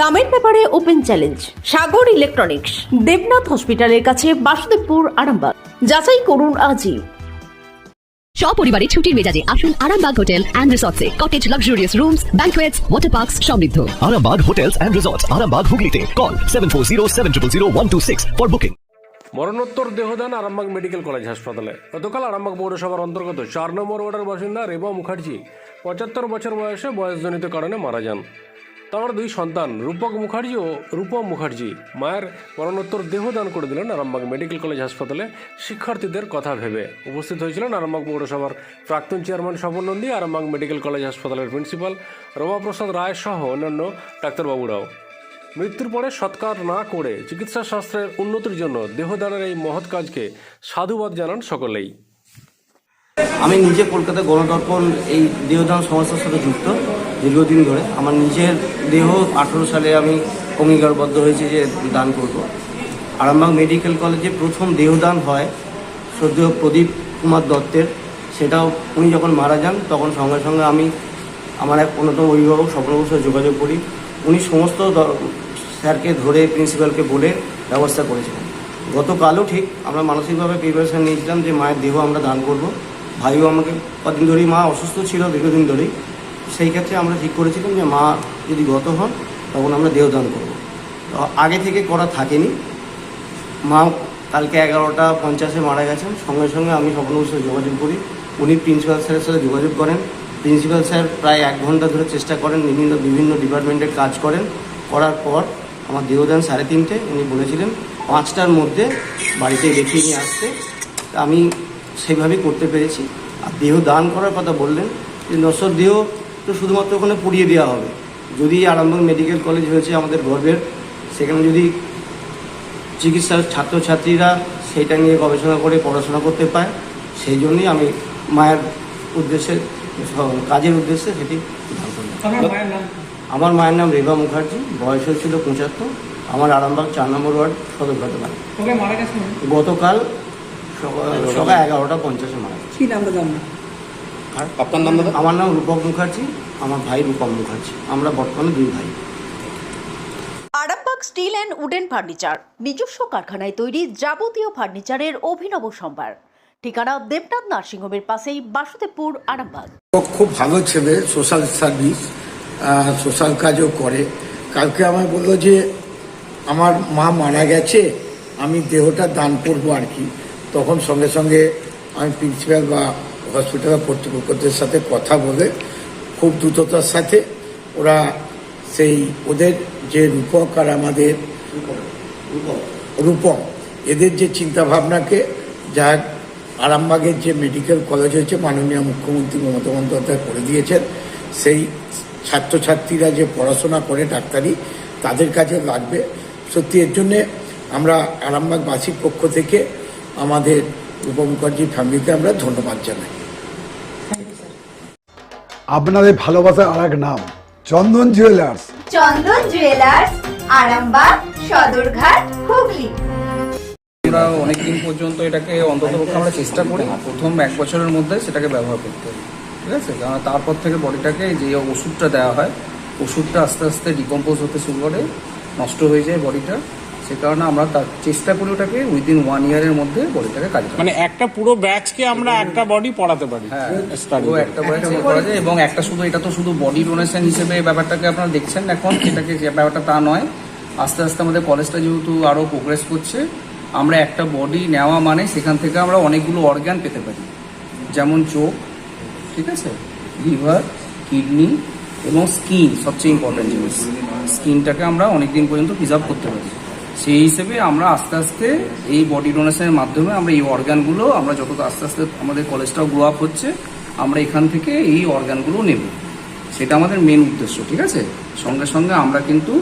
দামের ব্যাপারে open challenge Sagar electronics Debnath হসপিটালের কাছে বাসুদেবপুর আরামবাগ। যাচাই করুন আজই। সপরিবারে ছুটির মেজাজে আসুন Arambagh hotel and রিসর্টসে। Cottage luxurious rooms banquets water parks সমৃদ্ধ। Arambag Hotels and Resorts, Arambag Hooghly Call 740 for booking. মরণোত্তর দেহদান আরামবাগ মেডিকেল কলেজ হাসপাতালে। গতকাল আরামবাগ পৌরসভার অন্তর্গত চার নম্বর ওয়ার্ডের বাসিন্দা রেবা মুখার্জি পঁচাত্তর বছর বয়সে বয়সজনিত কারণে মারা যান। তাঁর দুই সন্তান, রূপক মুখার্জি ও রূপম মুখার্জি। মায়ের মরণোত্তর দেহদান করে দিলেন আরামবাগ মেডিকেল কলেজ হাসপাতালে। শিক্ষার্থীদের কথা ভেবে উপস্থিত হয়েছিলেন আরামবাগ পৌরসভার প্রাক্তন chairman Swapan Nandi, Arambagh medical college হাসপাতালের প্রিন্সিপাল রমাপ্রসাদ রায় সহ অন্যান্য ডাক্তারবাবুরাও। মৃত্যুর পরে সৎকার না করে চিকিৎসা শাস্ত্রের উন্নতির জন্য দেহদানের এই মহৎ কাজকে সাধুবাদ জানান সকলেই। আমি নিজে কলকাতা গণদর্পণ এই দেহদান সংস্থার সাথে যুক্ত। দীর্ঘদিন ধরে আমার নিজের দেহ আঠেরো সালে আমি অঙ্গীকারবদ্ধ হয়েছে যে দান করব। আরামবাগ মেডিকেল কলেজে প্রথম দেহদান হয় সদ্য প্রদীপ কুমার দত্তের। সেটাও উনি যখন মারা যান, তখন সঙ্গে সঙ্গে আমি আমার এক অন্যতম অভিভাবক স্বপ্নবাবুর সাথে যোগাযোগ করি। উনি সমস্ত স্যারকে ধরে, প্রিন্সিপালকে বলে ব্যবস্থা করেছিলেন। গতকালও ঠিক আমরা মানসিকভাবে প্রিপারেশন নিয়েছিলাম যে মায়ের দেহ আমরা দান করব। ভাইও আমাকে কদিন ধরেই, মা অসুস্থ ছিল দীর্ঘদিন ধরেই। সেই ক্ষেত্রে আমরা ঠিক করেছিলাম যে মা যদি গত হন, তখন আমরা দেহ দান করব আগে থেকে করা থাকেনি। মা কালকে এগারোটা পঞ্চাশে মারা গেছেন। সঙ্গে সঙ্গে আমি স্বপ্নবুর সাথে যোগাযোগ করি। উনি প্রিন্সিপাল স্যারের সাথে যোগাযোগ করেন। প্রিন্সিপাল স্যার প্রায় এক ঘণ্টা ধরে চেষ্টা করেন, বিভিন্ন বিভিন্ন ডিপার্টমেন্টের কাজ করেন। করার পর আমার দেহদান সাড়ে তিনটে, উনি বলেছিলেন, পাঁচটার মধ্যে বাড়িতে রেখে নিয়ে আসতে। আমি সেইভাবেই করতে পেরেছি। আর দেহ দান করার কথা বললেন যে নশ্বর দেহ তো শুধুমাত্র ওখানে পুড়িয়ে দেওয়া হবে। যদি আরামবাগ মেডিকেল কলেজ হয়েছে আমাদের গর্বের সেখানে যদি চিকিৎসার ছাত্রছাত্রীরা সেইটা নিয়ে গবেষণা করে পড়াশোনা করতে পায় সেই জন্যই আমি মায়ের উদ্দেশ্যে কাজের উদ্দেশ্যে সেটি আমার মায়ের নাম রেবা মুখার্জি বয়স হয়েছিল পঁচাত্তর আমার আরামবাগ চার নম্বর ওয়ার্ড সদরঘাট বাড়ি গতকাল সকাল সকাল এগারোটা পঞ্চাশে মারা গেছে। কি নাম দাদা আপনার? আর আপনার নাম আমার নাম রূপক মুখার্জি আমার ভাই রূপক মুখার্জি। আমরা বর্তমানে দুই ভাই। Arambagh steel and wooden furniture নিজস্ব কারখানায় তৈরি যাবতীয় ফার্নিচারের অভিনব সম্ভার। ঠিকানা দেবনাথ নার্সিংহোমের পাশেই বাসুদেবপুর আরামবাগ। ও খুব ভালো ছেলে সোশ্যাল সার্ভিস সোশ্যাল কাজও করে। কালকে আমায় বলল যে আমার মা মারা গেছে আমি দেহটা দান করব আর কি। তখন সঙ্গে সঙ্গে আমি প্রিন্সিপাল বা হসপিটাল কর্তৃপক্ষদের সাথে কথা বলে খুব দ্রুততার সাথে ওরা সেই ওদের যে রূপক আর আমাদের রূপক, এদের যে চিন্তা ভাবনাকে যা আরামবাগের যে মেডিকেল কলেজ হয়েছে, মাননীয় মুখ্যমন্ত্রী মমতা বন্দ্যোপাধ্যায় করে দিয়েছেন, সেই ছাত্রছাত্রীরা যে পড়াশোনা করে ডাক্তারি, তাদের কাছে লাগবে। সত্যি এর জন্যে আমরা আরামবাগবাসীর পক্ষ থেকে আমাদের উপমুখার্জি ফ্যামিলিকে আমরা ধন্যবাদ জানাই। আপনাদের ভালোবাসার আর এক নাম চন্দন জুয়েলার্স চন্দন জুয়েলার্স আরামবাগ সদরঘাট হুগলি। আমরা অনেকদিন পর্যন্ত এটাকে অন্ততপক্ষে আমরা চেষ্টা করি প্রথম এক বছরের মধ্যে সেটাকে ব্যবহার করতে। ঠিক আছে? কারণ তারপর থেকে বডিটাকে যে ওষুধটা দেওয়া হয় ওষুধটা আস্তে আস্তে ডিকম্পোজ হতে শুরু করে নষ্ট হয়ে যায় বডিটা। সে কারণে আমরা তার চেষ্টা করি ওটাকে উইদিন ওয়ান ইয়ারের মধ্যে বডিটাকে কাজ মানে একটা পুরো ব্যাচকে আমরা একটা বডি পড়াতে পারি হ্যাঁ। একটা বডি করা যায় এবং একটা শুধু এটা তো শুধু বডি ডোনেশন হিসেবে ব্যাপারটাকে আপনারা দেখছেন এখন এটাকে যে ব্যাপারটা তা নয়। আস্তে আস্তে আমাদের কলেজটা যেহেতু আরও প্রোগ্রেস করছে আমরা একটা বডি নেওয়া মানে সেখান থেকে আমরা অনেকগুলো অর্গান পেতে পারি। যেমন চোখ ঠিক আছে? লিভার কিডনি এবং স্কিন সবচেয়ে ইম্পর্টেন্ট জিনিস। স্কিনটাকে আমরা অনেক দিন পর্যন্ত প্রিজার্ভ করতে পারি। সেই হিসেবে আমরা আস্তে আস্তে এই বডি ডোনেশনের মাধ্যমে আমরা এই অর্গানগুলো আমরা যত আস্তে আস্তে আমাদের কলেজটাও গ্রো আপ হচ্ছে, আমরা এখান থেকে এই অর্গানগুলো নেব। সেটা আমাদের মেন উদ্দেশ্য, ঠিক আছে? সঙ্গে সঙ্গে আমরা কিন্তু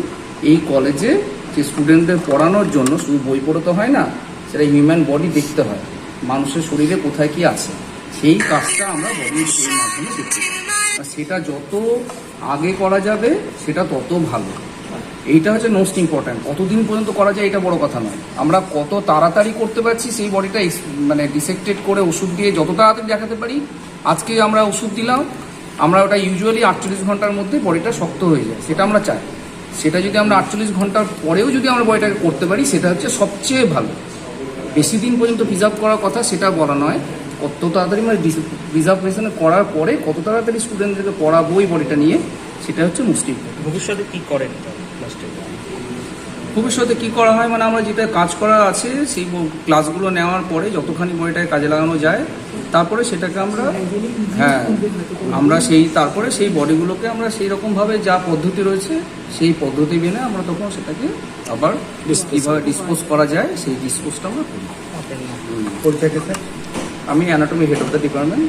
এই কলেজে যে স্টুডেন্টদের পড়ানোর জন্য শুধু বই পড়তে হয় না, সেটা হিউম্যান বডি দেখতে হয়, মানুষের শরীরে কোথায় কি আছে, সেই কাজটা আমরা এই মাধ্যমে দেখতে পাই। সেটা যত আগে করা যাবে, সেটা তত ভালো। এইটা হচ্ছে মোস্ট ইম্পর্ট্যান্ট কতদিন পর্যন্ত করা যায় এটা বড় কথা নয়। আমরা কত তাড়াতাড়ি করতে পারছি সেই বডিটা মানে ডিসেক্টেড করে ওষুধ দিয়ে যত তাড়াতাড়ি দেখাতে পারি, আজকে আমরা ওষুধ দিলাম, আমরা ওটা ইউজুয়ালি আটচল্লিশ ঘণ্টার মধ্যে বডিটা শক্ত হয়ে যায়, সেটা আমরা চাই। সেটা যদি আমরা আটচল্লিশ ঘণ্টার পরেও যদি আমরা বডিটাকে করতে পারি, সেটা হচ্ছে সবচেয়ে ভালো। বেশি দিন পর্যন্ত প্রিজার্ভ করার কথা সেটা বলা নয়। কত তাড়াতাড়ি মানে রিজার্ভেশনে করার পরে কত তাড়াতাড়ি স্টুডেন্টদেরকে পড়াবো এই বডিটা নিয়ে সেটা হচ্ছে মুশকিল ভবিষ্যতে কি করেন ভবিষ্যতে কি করা হয়? মানে আমরা যেটা কাজ করা আছে সেই ক্লাসগুলো নেওয়ার পরে যতখানি বইটাকে কাজে লাগানো যায় তারপরে সেটাকে আমরা হ্যাঁ আমরা সেই তারপরে সেই বডিগুলোকে আমরা সেই রকমভাবে যা পদ্ধতি রয়েছে সেই পদ্ধতি মেনে আমরা তখন সেটাকে আবার কীভাবে ডিসপোজ করা যায় সেই ডিসপোজটা আমরা করি। আমি anatomy head of the department